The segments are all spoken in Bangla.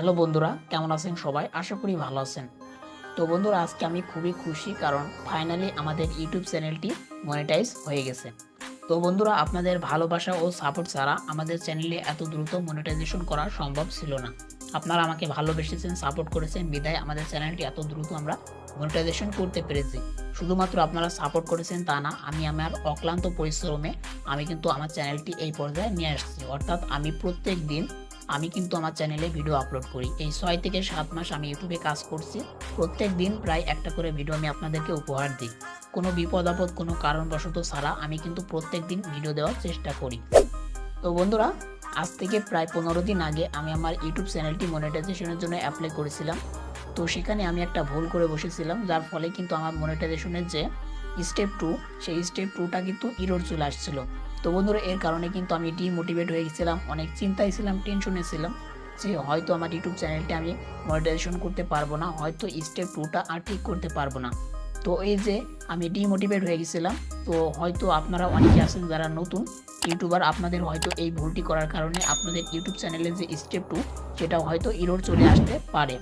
হ্যালো বন্ধুরা, কেমন আছেন সবাই? আশা করি ভালো আছেন। তো বন্ধুরা, আজকে আমি খুবই খুশি কারণ ফাইনালি আমাদের ইউটিউব চ্যানেলটি মনিটাইজ হয়ে গেছে। তো বন্ধুরা, আপনাদের ভালোবাসা ও সাপোর্ট ছাড়া আমাদের চ্যানেলে এত দ্রুত মনিটাইজেশন করা সম্ভব ছিল না। আপনারা আমাকে ভালোবেসেছেন সাপোর্ট করেছেন, বিদায়। আমাদের চ্যানেলটি এত দ্রুত আমরা মনিটাইজেশন করতে পেরেছি। শুধুমাত্র আপনারা সাপোর্ট করেছেন তা না, আমি আমার অক্লান্ত পরিশ্রমে আমি কিন্তু আমার চ্যানেলটি এই পর্যায়ে নিয়ে আসছি। অর্থাৎ আমি প্রত্যেক দিন আমি কিন্তু আমার চ্যানেলে ভিডিও আপলোড করি। এই ছয় থেকে সাত মাস আমি ইউটিউবে কাজ করছি। প্রত্যেক দিন প্রায় একটা করে ভিডিও আমি আপনাদেরকে উপহার দিই। কোনো বিপদ আপদ, কোনো কারণবশত ছাড়া আমি কিন্তু প্রত্যেক দিন ভিডিও দেওয়ার চেষ্টা করি। তো বন্ধুরা, আজ থেকে প্রায় পনেরো দিন আগে আমি আমার ইউটিউব চ্যানেলটি মনিটাইজেশনের জন্য অ্যাপ্লাই করেছিলাম। তো সেখানে আমি একটা ভুল করে বসেছিলাম, যার ফলে কিন্তু আমার মনিটাইজেশনের যে স্টেপ টু সেই স্টেপ টুটা কিন্তু ইরোর চলে আসছিল। তো বন্ধুরা, এর কারণে কিন্তু আমি ডিমোটিভেট হয়ে গেছিলাম, অনেক চিন্তায় ছিলাম টেনশনে ছিলাম যে হয়তো আমার ইউটিউব চ্যানেলটি আমি মনিটাইজেশন করতে পারব না, হয়তো স্টেপ টুটা আর ঠিক করতে পারব না। তো এই যে আমি ডিমোটিভেট হয়ে গেছিলাম, তো হয়তো আপনারা অনেকে আছেন যারা নতুন ইউটিউবার আপনাদের হয়তো এই ভুলটি করার কারণে আপনাদের ইউটিউব চ্যানেলের যে স্টেপ টু সেটা হয়তো ইরোর চলে আসতে পারে।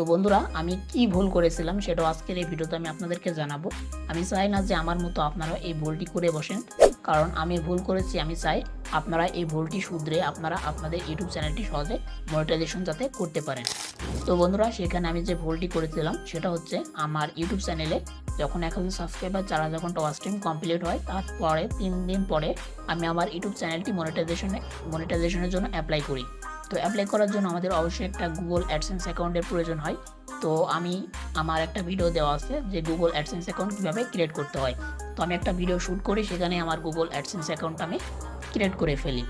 তো বন্ধুরা, আমি কি ভুল করেছিলাম সেটাও আজকের এই ভিডিওতে আমি আপনাদেরকে জানাব। আমি চাই না যে আমার মতো আপনারা এই ভুলটি করে বসেন, কারণ আমি ভুল করেছি, আমি চাই আপনারা এই ভুলটি শুধরে আপনারা আপনাদের ইউটিউব চ্যানেলটি সহজে মনিটাইজেশন যাতে করতে পারেন। তো বন্ধুরা, সেখানে আমি যে ভুলটি করেছিলাম সেটা হচ্ছে আমার ইউটিউব চ্যানেলে যখন এক হাজার সাবস্ক্রাইবার চার হাজার ঘণ্টা টাইম কমপ্লিট হয়, তারপরে তিন দিন পরে আমি আমার ইউটিউব চ্যানেলটি মনিটাইজেশনে মনিটাইজেশনের জন্য অ্যাপ্লাই করি। তো অ্যাপ্লাই করার জন্য আমাদের অবশ্যই একটা গুগল অ্যাডসেন্স অ্যাকাউন্টের প্রয়োজন হয়। তো আমি, আমার একটা ভিডিও দেওয়া আছে যে গুগল অ্যাডসেন্স অ্যাকাউন্ট কীভাবে ক্রিয়েট করতে হয়। তো আমি একটা ভিডিও শ্যুট করি, সেখানে আমার গুগল অ্যাডসেন্স অ্যাকাউন্ট আমি ক্রিয়েট করে ফেলি।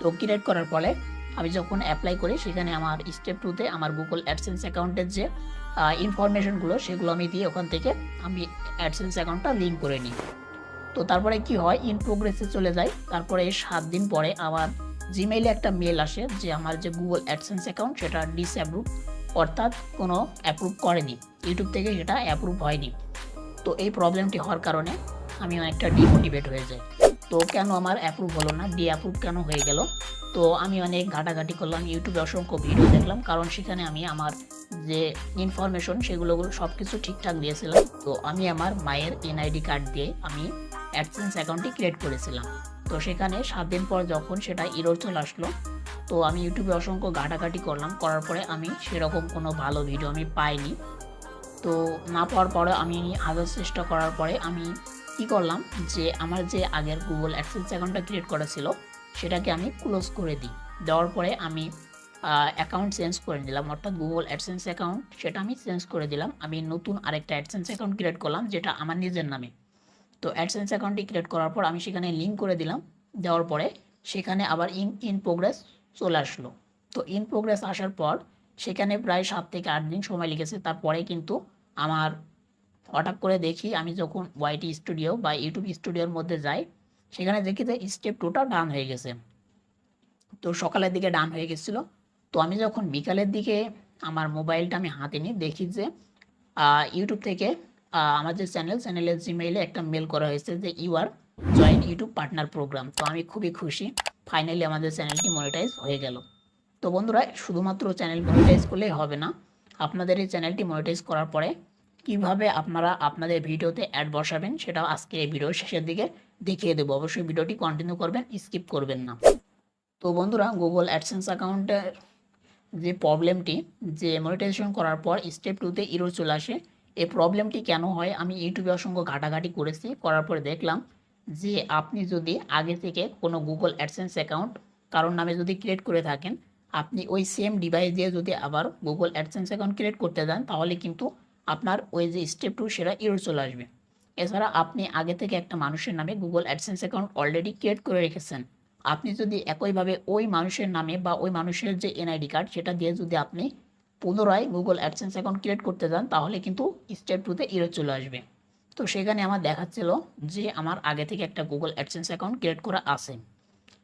তো ক্রিয়েট করার ফলে আমি যখন অ্যাপ্লাই করি, সেখানে আমার স্টেপ টুতে আমার গুগল অ্যাডসেন্স অ্যাকাউন্টের যে ইনফরমেশনগুলো সেগুলো আমি দিয়ে ওখান থেকে আমি অ্যাডসেন্স অ্যাকাউন্টটা লিঙ্ক করে নিই। তো তারপরে কি হয় ইন প্রোগ্রেসে চলে যায় তারপরে সাত দিন পরে আমার জিমেইলে একটা মেল আসে যে আমার যে গুগল অ্যাডসেন্স অ্যাকাউন্ট সেটা ডিসঅ্যাপ্রুভ অর্থাৎ কোনো অ্যাপ্রুভ করেনি। ইউটিউব থেকে সেটা অ্যাপ্রুভ হয়নি। তো এই প্রবলেমটি হওয়ার কারণে আমি অনেকটা ডিমোটিভেট হয়ে যাই। তো কেন আমার অ্যাপ্রুভ হলো না? ডি অ্যাপ্রুভ কেন হয়ে গেল? তো আমি অনেক ঘাটাঘাটি করলাম ইউটিউবে অসংখ্য ভিডিও দেখলাম, কারণ সেখানে আমি আমার যে ইনফরমেশন সেগুলো সব কিছু ঠিকঠাক দিয়েছিলাম। তো আমি আমার মায়ের এনআইডি কার্ড দিয়ে আমি অ্যাডসেন্স অ্যাকাউন্টটি ক্রিয়েট করেছিলাম। তো সেখানে সাত দিন পর যখন সেটা ইরোর চলে আসলো, তো আমি ইউটিউবে অসংখ্য ঘাটাঘাটি করলাম। করার পরে আমি সেরকম কোনো ভালো ভিডিও আমি পাইনি। তো না পাওয়ার পরে আমি আগে চেষ্টা করার পরে আমি কি করলাম যে, আমার যে আগের গুগল অ্যাডসেন্স অ্যাকাউন্টটা ক্রিয়েট করা ছিল, সেটাকে আমি ক্লোজ করে দিই। দেওয়ার পরে আমি অ্যাকাউন্ট চেঞ্জ করে নিলাম। অর্থাৎ গুগল অ্যাডসেন্স অ্যাকাউন্ট সেটা আমি চেঞ্জ করে দিলাম। আমি নতুন আরেকটা অ্যাডসেন্স অ্যাকাউন্ট ক্রিয়েট করলাম, যেটা আমার নিজের নামে। তো অ্যাডসেন্স অ্যাকাউন্টটি ক্রিয়েট করার পর আমি সেখানে লিঙ্ক করে দিলাম। দেওয়ার পরে সেখানে আবার ইন ইন প্রোগ্রেস চলে আসলো। তো ইন প্রোগ্রেস আসার পর সেখানে প্রায় সাত থেকে আট দিন সময় লেগেছে। তারপরে কিন্তু আমার হঠাৎ করে দেখি আমি যখন ওয়াইটি স্টুডিও বা ইউটিউব স্টুডিওর মধ্যে যাই, সেখানে দেখি যে স্টেপ টুটা ডান হয়ে গেছে। তো সকালের দিকে ডান হয়ে গেছিল। তো আমি যখন বিকালের দিকে আমার মোবাইলটা আমি হাতে নিই দেখি যে ইউটিউব থেকে আমার যে চ্যানেল, চ্যানেলের জিমেইলে একটা মেল করা হয়েছে যে you are join YouTube partner program তো আমি খুবই খুশি। ফাইনালি আমাদের চ্যানেলটি মনিটাইজ হয়ে গেল। তো বন্ধুরা, শুধুমাত্র চ্যানেল মনিটাইজ করলেই হবে না। আপনাদের এই চ্যানেলটি মনিটাইজ করার পরে কীভাবে আপনারা আপনাদের ভিডিওতে অ্যাড বসাবেন সেটাও আজকে এই ভিডিওর শেষের দিকে দেখিয়ে দেবো। অবশ্যই ভিডিওটি কন্টিনিউ করবেন স্কিপ করবেন না। তো বন্ধুরা গুগল অ্যাডসেন্স অ্যাকাউন্টের যে প্রবলেমটি যে মনিটাইজেশন করার পর স্টেপ টুতে ইরো চলে আসে। এই প্রবলেমটি কেন হয়? আমি ইউটিউবে অসংখ্য ঘাটাঘাটি করেছি, করার পরে দেখলাম যে আপনি যদি আগে থেকে কোনো গুগল অ্যাডসেন্স অ্যাকাউন্ট কারোর নামে যদি ক্রিয়েট করে থাকেন, আপনি ওই সেম ডিভাইস দিয়ে যদি আবার গুগল অ্যাডসেন্স অ্যাকাউন্ট ক্রিয়েট করতে যান, তাহলে কিন্তু আপনার ওই যে স্টেপ টু সেটা ইরো চলে আসবে। এছাড়া আপনি আগে থেকে একটা মানুষের নামে Google AdSense account already create করে রেখেছেন। আপনি যদি একইভাবে ওই মানুষের নামে বা ওই মানুষের যে এনআইডি কার্ড সেটা দিয়ে যদি আপনি পুনরায় গুগল অ্যাডসেন্স অ্যাকাউন্ট ক্রিয়েট করতে যান, তাহলে কিন্তু স্টেপ টুতে ইরো চলে আসবে। তো সেখানে আমার দেখাচ্ছিল যে আমার আগে থেকে একটা গুগল অ্যাডসেন্স অ্যাকাউন্ট ক্রিয়েট করা আছে।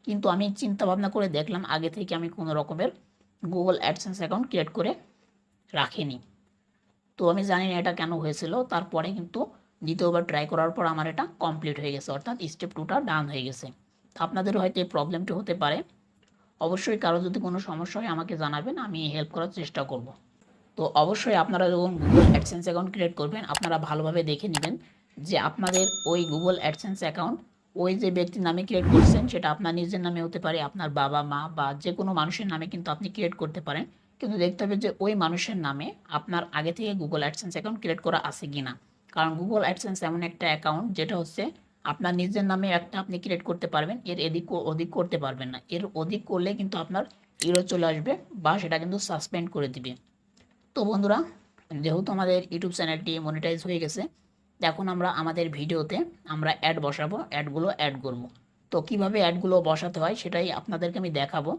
কিন্তু আমি চিন্তা ভাবনা করে দেখলাম, আগে থেকে আমি কোনো রকমের গুগল অ্যাডসেন্স অ্যাকাউন্ট ক্রিয়েট করে রাখিনি। তো আমি জানি না এটা কেন হয়েছিল, তারপরে কিন্তু দ্বিতীয়বার ট্রাই করার পর আমার এটা কমপ্লিট হয়ে গেছে, অর্থাৎ স্টেপ টুটা ডান হয়ে গেছে। আপনাদের হয়তো এই প্রবলেমটি হতে পারে। অবশ্যই কারও যদি কোনো সমস্যা হয় আমাকে জানাবেন, আমি হেল্প করার চেষ্টা করব। তো অবশ্যই আপনারা যখন গুগল অ্যাডসেন্স অ্যাকাউন্ট ক্রিয়েট করবেন, আপনারা ভালোভাবে দেখে নেবেন যে আপনাদের ওই গুগল অ্যাডসেন্স অ্যাকাউন্ট ওই যে ব্যক্তির নামে ক্রিয়েট করছেন, সেটা আপনার নিজের নামে হতে পারে, আপনার বাবা, মা বা যে কোনো মানুষের নামে কিন্তু আপনি ক্রিয়েট করতে পারেন। কিন্তু দেখতে হবে যে ওই মানুষের নামে আপনার আগে থেকে গুগল অ্যাডসেন্স অ্যাকাউন্ট ক্রিয়েট করা আছে কি না কারণ গুগল অ্যাডসেন্স এমন একটা অ্যাকাউন্ট যেটা হচ্ছে আপনার নিজের নামে একটা আপনি ক্রিয়েট করতে পারবেন, এর এদিক ও- অধিক করতে পারবেন না। এর অধিক করলে কিন্তু আপনার ইরো চলে আসবে বা সেটা কিন্তু সাসপেন্ড করে দিবে। তো বন্ধুরা, যেহেতু আমাদের ইউটিউব চ্যানেলটি মনিটাইজ হয়ে গেছে, এখন আমরা আমাদের ভিডিওতে আমরা অ্যাড বসাবো অ্যাডগুলো অ্যাড করব। তো কীভাবে অ্যাডগুলো বসাতে হয় সেটাই আপনাদেরকে আমি দেখাবো।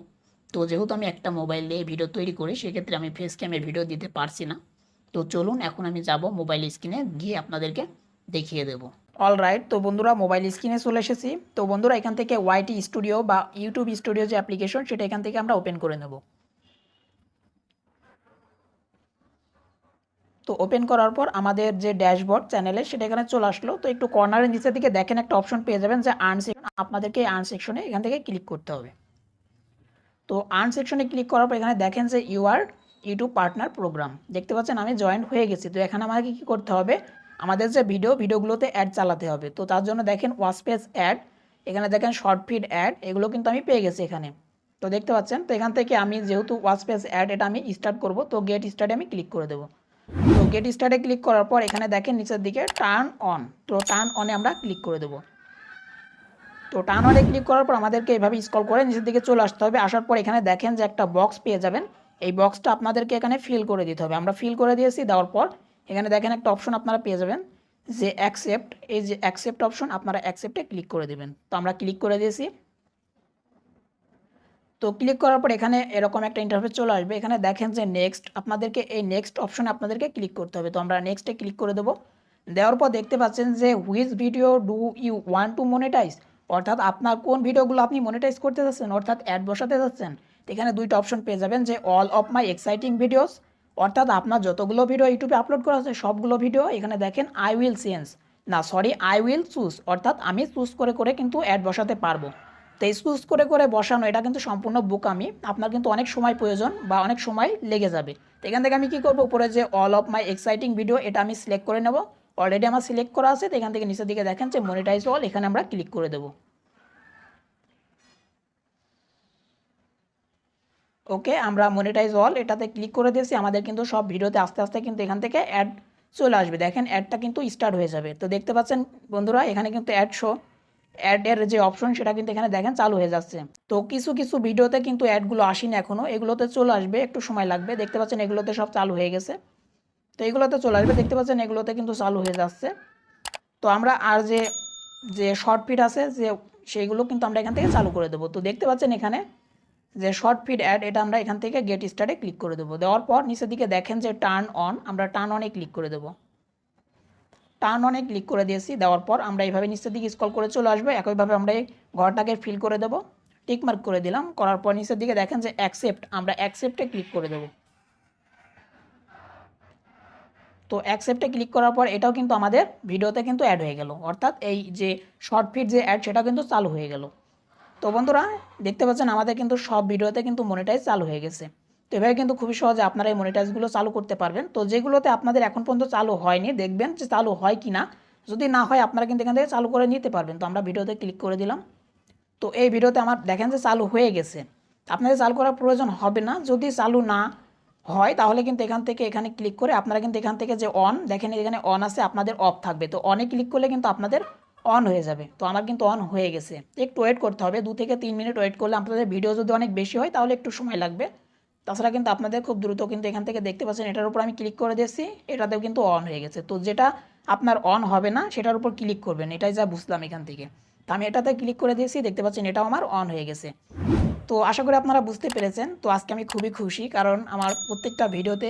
তো যেহেতু আমি একটা মোবাইল দিয়ে ভিডিও তৈরি করি, সেক্ষেত্রে আমি ফেস ক্যামে ভিডিও দিতে পারছি না। তো চলুন, এখন আমি যাব মোবাইল স্ক্রিনে গিয়ে আপনাদেরকে দেখিয়ে দেবো। অল রাইট তো বন্ধুরা মোবাইল স্ক্রিনে চলে এসেছি। তো বন্ধুরা, এখান থেকে ওয়াইটি স্টুডিও বা ইউটিউব স্টুডিও যে অ্যাপ্লিকেশন সেটা এখান থেকে আমরা ওপেন করে নেব। তো ওপেন করার পর আমাদের যে ড্যাশবোর্ড চ্যানেলে সেটা এখানে চলে আসলো। তো একটু কর্নারের নিচের দিকে দেখেন, একটা অপশন পেয়ে যাবেন যে আর্ন সেকশন আপনাদেরকে আর্ন সেকশনে এখান থেকে ক্লিক করতে হবে। তো আর্ন সেকশনে ক্লিক করার পর এখানে দেখেন যে ইউআর ইউটিউব পার্টনার প্রোগ্রাম দেখতে পাচ্ছেন, আমি জয়েন হয়ে গেছি। তো এখানে আমাকে কী করতে হবে? আমাদের যে ভিডিও ভিডিওগুলোতে অ্যাড চালাতে হবে। তো তার জন্য দেখেন ওয়াসপেস অ্যাড এখানে দেখেন শর্ট ফিড অ্যাড এগুলো কিন্তু আমি পেয়ে গেছি এখানে। তো দেখতে পাচ্ছেন, তো এখান থেকে আমি যেহেতু ওয়াসপেস অ্যাড এটা আমি স্টার্ট করব, তো গেট স্টার্টে আমি ক্লিক করে দেবো। তো গেট স্টার্টে ক্লিক করার পর এখানে দেখেন নিচের দিকে টার্ন অন তো টার্ন অনে আমরা ক্লিক করে দেবো। তো টার্ন অনে ক্লিক করার পর আমাদেরকে এভাবে স্কল করে নিচের দিকে চলে আসতে হবে। আসার পর এখানে দেখেন যে একটা বক্স পেয়ে যাবেন। এই বক্সটা আপনাদেরকে এখানে ফিল করে দিতে হবে। আমরা ফিল করে দিয়েছি, দেওয়ার পর এখানে দেখেন একটা অপশন আপনারা পেয়ে যাবেন, যে অ্যাকসেপ্ট এই যে অ্যাকসেপ্ট অপশন আপনারা অ্যাকসেপ্টে ক্লিক করে দেবেন। তো আমরা ক্লিক করে দিয়েছি। তো ক্লিক করার পর এখানে এরকম একটা ইন্টারফেস চলে আসবে। এখানে দেখেন যে নেক্সট আপনাদেরকে এই নেক্সট অপশনে আপনাদেরকে ক্লিক করতে হবে। তো আমরা নেক্সটে ক্লিক করে দেবো। দেওয়ার পর দেখতে পাচ্ছেন যে which video do you want to monetize অর্থাৎ আপনার কোন ভিডিওগুলো আপনি মনিটাইজ করতে যাচ্ছেন, অর্থাৎ অ্যাড বসাতে যাচ্ছেন। এখানে দুইটা অপশন পেয়ে যাবেন, যে all of my exciting videos অর্থাৎ আপনার যতগুলো ভিডিও ইউটিউবে আপলোড করা আছে সবগুলো ভিডিও এখানে দেখেন আই উইল চেঞ্জ না সরি আই উইল চুজ অর্থাৎ আমি চুজ করে করে কিন্তু অ্যাড বসাতে পারব। তো চুজ করে করে বসানো, এটা কিন্তু সম্পূর্ণ বুক আমি আপনার কিন্তু অনেক সময় প্রয়োজন বা অনেক সময় লেগে যাবে। তো এখান থেকে আমি কী করব? উপরে যে all of my exciting video এটা আমি সিলেক্ট করে নেব। অলরেডি আমার সিলেক্ট করা আছে। তো এখান থেকে নিচের দিকে দেখেন যে মনিটাইজ অল এখানে আমরা ক্লিক করে দেবো। ওকে আমরা মনিটাইজ অল এটাতে ক্লিক করে দিয়েছি, আমাদের কিন্তু সব ভিডিওতে আস্তে আস্তে কিন্তু এখান থেকে অ্যাড চলে আসবে। দেখেন অ্যাডটা কিন্তু স্টার্ট হয়ে যাবে। তো দেখতে পাচ্ছেন বন্ধুরা, এখানে কিন্তু অ্যাড শো অ্যাডের যে অপশন সেটা কিন্তু এখানে দেখেন চালু হয়ে যাচ্ছে। তো কিছু কিছু ভিডিওতে কিন্তু অ্যাডগুলো আসেনি এখনও এগুলোতে চলে আসবে, একটু সময় লাগবে। দেখতে পাচ্ছেন এগুলোতে সব চালু হয়ে গেছে। তো এগুলোতে চলে আসবে, দেখতে পাচ্ছেন এগুলোতে কিন্তু চালু হয়ে যাচ্ছে। তো আমরা আর যে যে শর্ট ফিট আছে, যে সেইগুলো কিন্তু আমরা এখান থেকে চালু করে দেবো। তো দেখতে পাচ্ছেন এখানে যে শর্ট ফিড অ্যাড এটা আমরা এখান থেকে গেট স্টারে ক্লিক করে দেবো। দেওয়ার পর নিচের দিকে দেখেন যে টার্ন অন আমরা টার্ন অনে ক্লিক করে দেবো। টার্ন অনে ক্লিক করে দিয়েছি, দেওয়ার পর আমরা এইভাবে নিচের দিকে স্কল করে চলে আসব। একইভাবে আমরা এই ঘরটাকে ফিল করে দেবো। টিকমার্ক করে দিলাম, করার পর নিচের দিকে দেখেন যে অ্যাকসেপ্ট আমরা অ্যাকসেপ্টে ক্লিক করে দেবো। তো অ্যাকসেপ্টে ক্লিক করার পর এটাও কিন্তু আমাদের ভিডিওতে কিন্তু অ্যাড হয়ে গেল। অর্থাৎ এই যে শর্ট ফিট যে অ্যাড সেটা কিন্তু চালু হয়ে গেল। তো বন্ধুরা, দেখতে পাচ্ছেন আমাদের কিন্তু সব ভিডিওতে কিন্তু মনিটাইজ চালু হয়ে গেছে। তো এভাবে কিন্তু খুবই সহজে আপনারা এই মনিটাইজগুলো চালু করতে পারবেন। তো যেগুলোতে আপনাদের এখন পর্যন্ত চালু হয়নি, দেখবেন যে চালু হয় কি না যদি না হয়, আপনারা কিন্তু এখান থেকে চালু করে নিতে পারবেন। তো আমরা ভিডিওতে ক্লিক করে দিলাম। তো এই ভিডিওতে আমার দেখেন যে চালু হয়ে গেছে। আপনাদের চালু করার প্রয়োজন হবে না। যদি চালু না হয়, তাহলে কিন্তু এখান থেকে এখানে ক্লিক করে আপনারা কিন্তু এখান থেকে যে অন দেখেন এখানে অন আছে, আপনাদের অফ থাকবে। তো অনে ক্লিক করলে কিন্তু আপনাদের অন হয়ে যাবে। তো আমার কিন্তু অন হয়ে গেছে। একটু ওয়েট করতে হবে, দু থেকে তিন মিনিট ওয়েট করলে আপনাদের ভিডিও যদি অনেক বেশি হয়, তাহলে একটু সময় লাগবে। তাছাড়া কিন্তু আপনাদের খুব দ্রুত কিন্তু এখান থেকে দেখতে পাচ্ছেন, এটার উপর আমি ক্লিক করে দিয়েছি, এটাতেও কিন্তু অন হয়ে গেছে। তো যেটা আপনার অন হবে না, সেটার উপর ক্লিক করবেন, এটাই যা বুঝলাম এখান থেকে। তো আমি এটাতে ক্লিক করে দিয়েছি, দেখতে পাচ্ছেন এটাও আমার অন হয়ে গেছে। তো আশা করি আপনারা বুঝতে পেরেছেন। তো আজকে আমি খুবই খুশি, কারণ আমার প্রত্যেকটা ভিডিওতে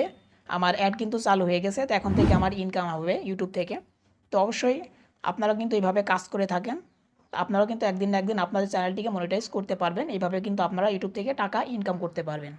আমার অ্যাড কিন্তু চালু হয়ে গেছে। তো এখন থেকে আমার ইনকাম হবে ইউটিউব থেকে। তো অবশ্যই আপনারা কিন্তু এইভাবে কাজ করে থাকেন। আপনারা কিন্তু একদিন না একদিন আপনাদের চ্যানেলটিকে মনিটাইজ করতে পারবেন। এইভাবে কিন্তু আপনারা ইউটিউব থেকে টাকা ইনকাম করতে পারবেন।